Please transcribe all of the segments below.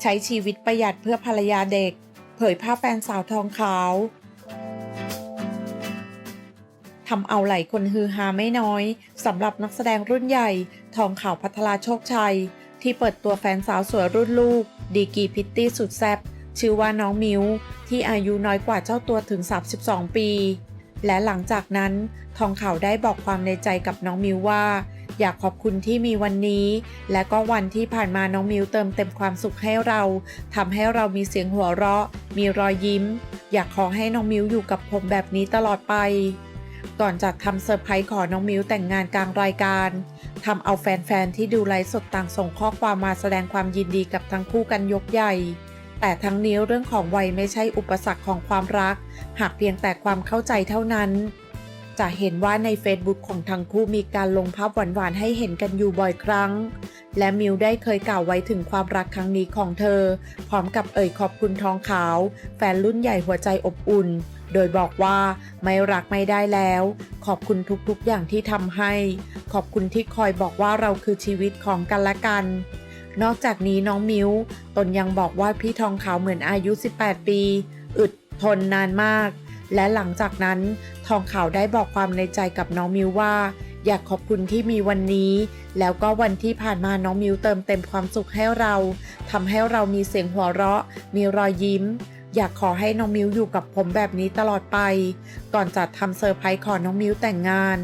ใช้ชีวิตประหยัดเพื่อภรรยาเด็ก เผยภาพแฟนสาวทองขาวทำเอาหลายคนฮือฮาไม่น้อยสำหรับนักแสดงรุ่นใหญ่ ทองขาวพัทราโชคชัย ที่เปิดตัวแฟนสาวสวยรุ่นลูก ดีกีพิตตี้สุดแซ่บชื่อว่าน้องมิวที่อายุน้อยกว่าเจ้าตัวถึง 32 ปี และหลังจากนั้นทองขาวได้บอกความในใจกับน้องมิวว่า อยากขอบคุณที่มีวันนี้ และก็วันที่ผ่านมาน้องมิวเติมเต็มความสุขให้เราทำให้เรามีเสียงหัวเราะ มีรอยยิ้ม อยากขอให้น้องมิวอยู่กับผมแบบนี้ตลอดไป ก่อนจะทำเซอร์ไพรส์ขอน้องมิวแต่งงานกลางรายการทำเอาแฟนๆที่ดูไลฟ์สดต่างส่งข้อความมาแสดงความยินดีกับทั้งคู่กันยกใหญ่ แต่ทั้งนี้เรื่องของวัยไม่ใช่อุปสรรคของความรัก หากเพียงแต่ความเข้าใจเท่านั้น จะเห็นว่าใน Facebook ของทั้งคู่มีการลงภาพหวานๆให้เห็นกันอยู่บ่อยครั้ง และมิวได้เคยกล่าวไว้ถึงความรักครั้งนี้ของเธอ พร้อมกับเอ่ยขอบคุณทองขาว แฟนรุ่นใหญ่หัวใจอบอุ่น โดยบอกว่าไม่รักไม่ได้แล้ว ขอบคุณทุกๆอย่างที่ทำให้ ขอบคุณที่คอยบอกว่าเราคือชีวิตของกันและกัน นอกจากนี้น้องมิวตนยังบอกว่าพี่ทองขาวเหมือนอายุ 18 ปี อึดทนนานมาก และหลังจากนั้นทองขาวได้บอกความในใจกับน้องมิวว่า อยากขอบคุณที่มีวันนี้ แล้วก็วันที่ผ่านมาน้องมิวเติมเต็มความสุขให้เราทำให้เรามีเสียงหัวเราะ มีรอยยิ้ม อยากขอให้น้องมิวอยู่กับผมแบบนี้ตลอดไป ก่อนจะทำเซอร์ไพรส์ขอน้องมิวแต่งงาน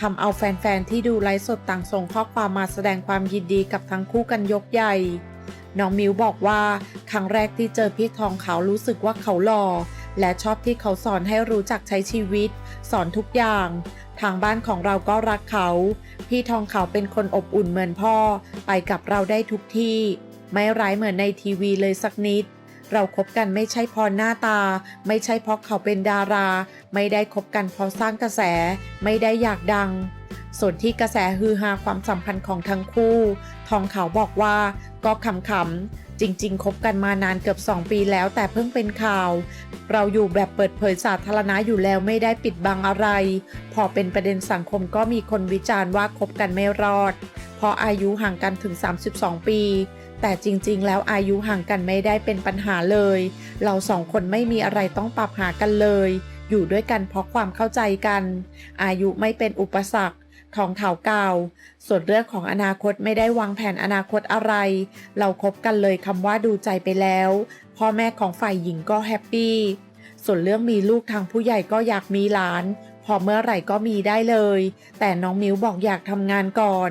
ทำเอาแฟนๆ ที่ดูไลฟ์สดต่างส่งข้อความมาแสดงความยินดีกับทั้งคู่กันยกใหญ่ น้องมิวบอกว่า ครั้งแรกที่เจอพี่ทองเขารู้สึกว่าเขาหล่อ และชอบที่เขาสอนให้รู้จักใช้ชีวิต สอนทุกอย่าง ทางบ้านของเราก็รักเขา พี่ทองเขาเป็นคนอบอุ่นเหมือนพ่อ ไปกับเราได้ทุกที่ ไม่ร้ายเหมือนในทีวีเลยสักนิด เราคบกันไม่ใช่เพอหน้าตา ไม่ใช่เพราะเขาเป็นดารา ไม่ได้คบกันเพราะสร้างกระแส ไม่ได้อยากดัง ส่วนที่กระแสฮือฮาความสัมพันธ์ของทั้งคู่ ทองขาวบอกว่าก็ขำๆจริงๆ คบกันมานานเกือบ 2 ปีแล้วแต่เพิ่งเป็นข่าว เราอยู่แบบเปิดเผยสาธารณะอยู่แล้วไม่ได้ปิดบังอะไร พอเป็นประเด็นสังคมก็มีคนวิจารณ์ว่าคบกันไม่รอด เพราะอายุห่างกันถึง 32 ปี แต่จริงๆ แล้วอายุห่างกันไม่ได้เป็นปัญหาเลย เราสองคนไม่มีอะไรต้องปรับหากันเลย อยู่ด้วยกันเพราะความเข้าใจกัน อายุไม่เป็นอุปสรรคทองเถาเก่า ส่วนเรื่องของอนาคตไม่ได้วางแผนอนาคตอะไร เราคบกันเลยคำว่าดูใจไปแล้ว พ่อแม่ของฝ่ายหญิงก็แฮปปี้ ส่วนเรื่องมีลูกทางผู้ใหญ่ก็อยากมีหลาน พอเมื่อไหร่ก็มีได้เลย แต่น้องมิวบอกอยากทำงานก่อน